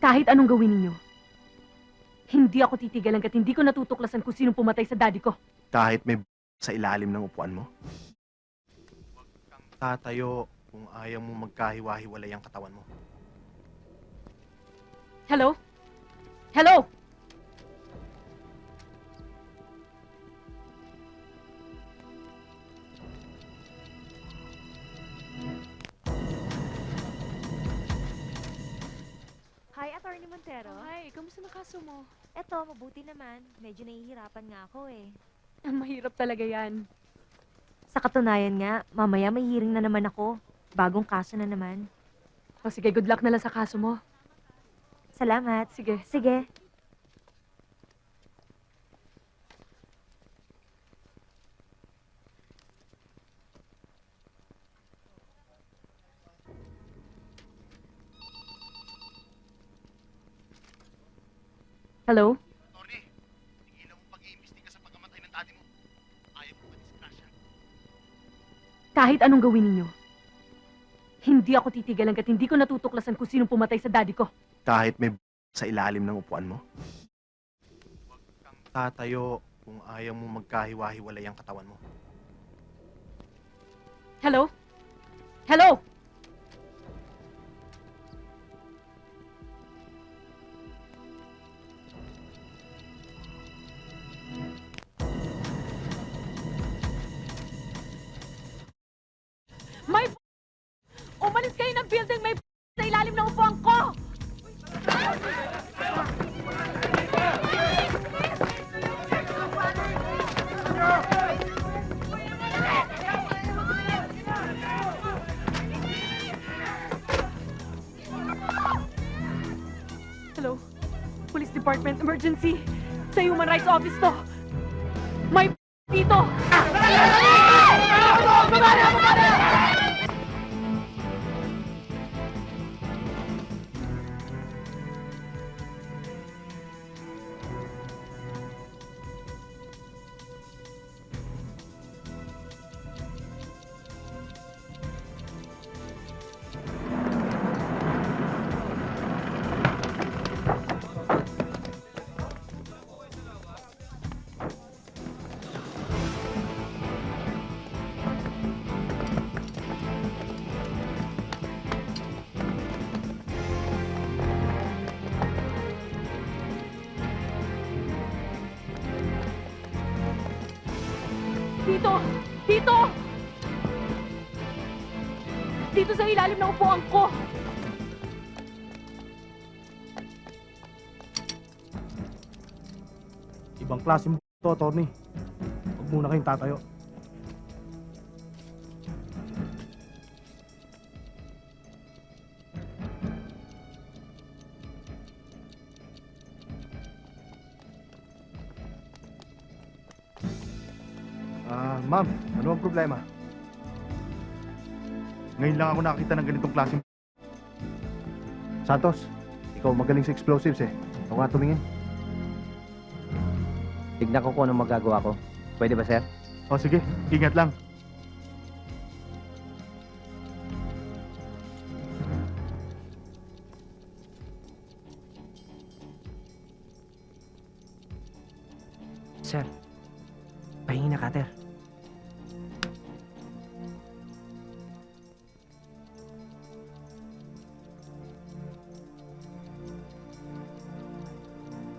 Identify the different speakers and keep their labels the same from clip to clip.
Speaker 1: Kahit anong gawin ninyo, hindi ako titigil hanggat hindi ko natutuklasan kung sinong pumatay sa daddy ko.
Speaker 2: Kahit may b- sa ilalim ng upuan mo? Huwag kang tatayo kung ayaw mo magkahiwa-hiwalay ang katawan mo.
Speaker 1: Hello? Hello?
Speaker 3: Attorney Montero.
Speaker 1: Hi, kamusta na kaso mo?
Speaker 3: Eto, mabuti naman. Medyo nahihirapan nga ako eh.
Speaker 1: Ang mahirap talaga yan.
Speaker 3: Sa katunayan nga, mamaya may hearing na naman ako. Bagong kaso na naman.
Speaker 1: O sige, good luck na lang sa kaso mo.
Speaker 3: Salamat.
Speaker 1: Sige.
Speaker 3: Sige.
Speaker 1: Hello?
Speaker 2: Tony, tigilan mo pag-iimbestiga sa pagkamatay ng daddy mo. Ayaw mo madisgrasya.
Speaker 1: Kahit anong gawin ninyo, hindi ako titigil hanggat hindi ko natutuklasan kung sinong pumatay sa daddy ko.
Speaker 2: Kahit may b- sa ilalim ng upuan mo? Huwag kang tatayo kung ayaw mo magkahiwa-hiwalay ang katawan mo.
Speaker 1: Hello? Hello? Umalis kayo ng building! May sa ilalim ng upuan ko! Hello? Police Department, emergency! Sa Human Rights Office to! May dito! Dito! Dito! Dito sa ilalim ng upuan ko!
Speaker 4: Ibang klaseng b- to, Tony. Huwag muna kayong tatayo.
Speaker 2: Ah, ma'am, ano ang problema? Ngayon lang ako nakakita ng ganitong klaseng Santos, ikaw magaling sa explosives eh. Ako nga tumingin.
Speaker 5: Tignan ko kung anong magagawa ko. Pwede ba, sir?
Speaker 2: O sige, ingat lang.
Speaker 5: Sir, pahingi na cutter.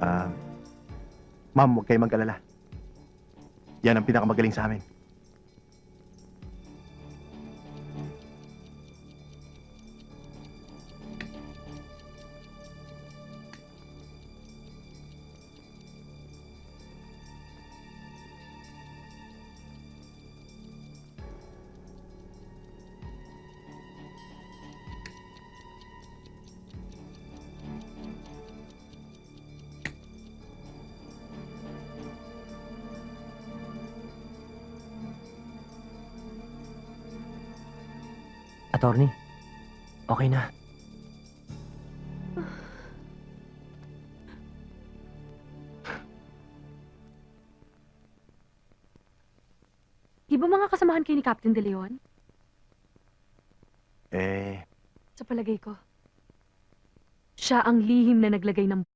Speaker 2: Ah, ma'am, huwag kayo mag-alala. Yan ang pinakamagaling sa amin.
Speaker 5: Attorney, okay na.
Speaker 1: Di ba mga kasamahan kayo ni Captain De Leon?
Speaker 2: Eh,
Speaker 1: Sa palagay ko. Siya Siya ang lihim na naglagay ng